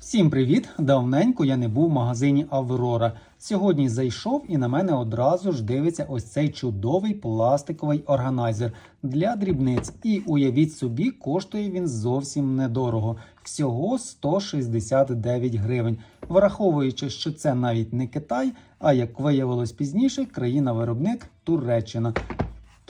Всім привіт! Давненько я не був в магазині Аврора. Сьогодні зайшов і на мене одразу ж дивиться ось цей чудовий пластиковий органайзер для дрібниць. І уявіть собі, коштує він зовсім недорого. Всього 169 гривень. Враховуючи, що це навіть не Китай, а як виявилось пізніше, країна-виробник Туреччина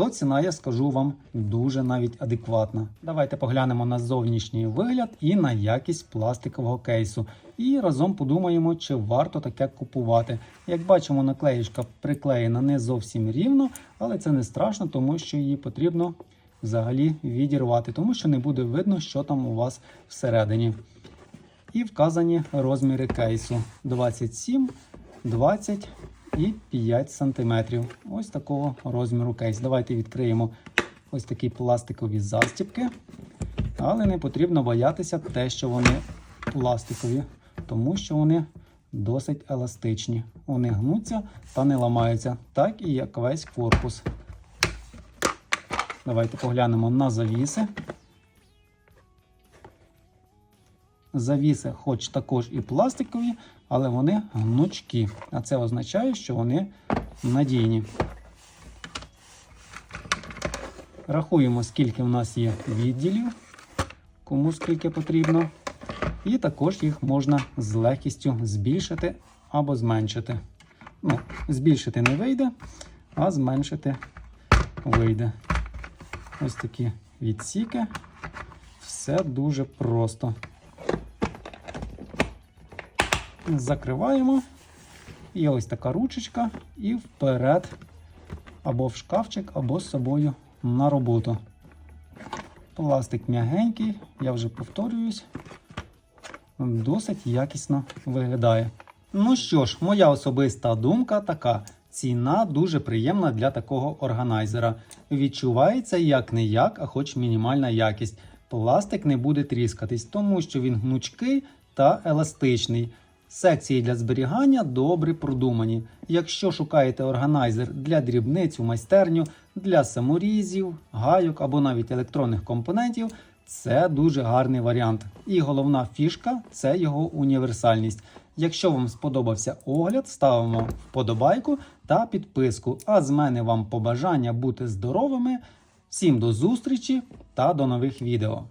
то ціна, я скажу вам, дуже навіть адекватна. Давайте поглянемо на зовнішній вигляд і на якість пластикового кейсу. І разом подумаємо, чи варто таке купувати. Як бачимо, наклеїчка приклеєна не зовсім рівно, але це не страшно, тому що її потрібно взагалі відірвати, тому що не буде видно, що там у вас всередині. І вказані розміри кейсу 27, 20 і 5 см. Ось такого розміру кейс. Давайте відкриємо ось такі пластикові застібки. Але не потрібно боятися те, що вони пластикові, тому що вони досить еластичні. Вони гнуться та не ламаються, так і як весь корпус. Давайте поглянемо на завіси. Завіси, хоч також і пластикові, але вони гнучкі. А це означає, що вони надійні. Рахуємо, скільки в нас є відділів, кому скільки потрібно. І також їх можна з легкістю збільшити або зменшити. Ну, збільшити не вийде, а зменшити вийде. Ось такі відсіки. Все дуже просто. Закриваємо. І ось така ручечка, і вперед, або в шкафчик, або з собою на роботу. Пластик м'ягенький, я вже повторююсь, досить якісно виглядає. Ну що ж, моя особиста думка така. Ціна дуже приємна для такого органайзера. Відчувається як не як, а хоч мінімальна якість. Пластик не буде тріскатись, тому що він гнучкий та еластичний. Секції для зберігання добре продумані. Якщо шукаєте органайзер для дрібниць у майстерню, для саморізів, гайок або навіть електронних компонентів, це дуже гарний варіант. І головна фішка це його універсальність. Якщо вам сподобався огляд, ставимо вподобайку та підписку. А з мене вам побажання бути здоровими. Всім до зустрічі та до нових відео.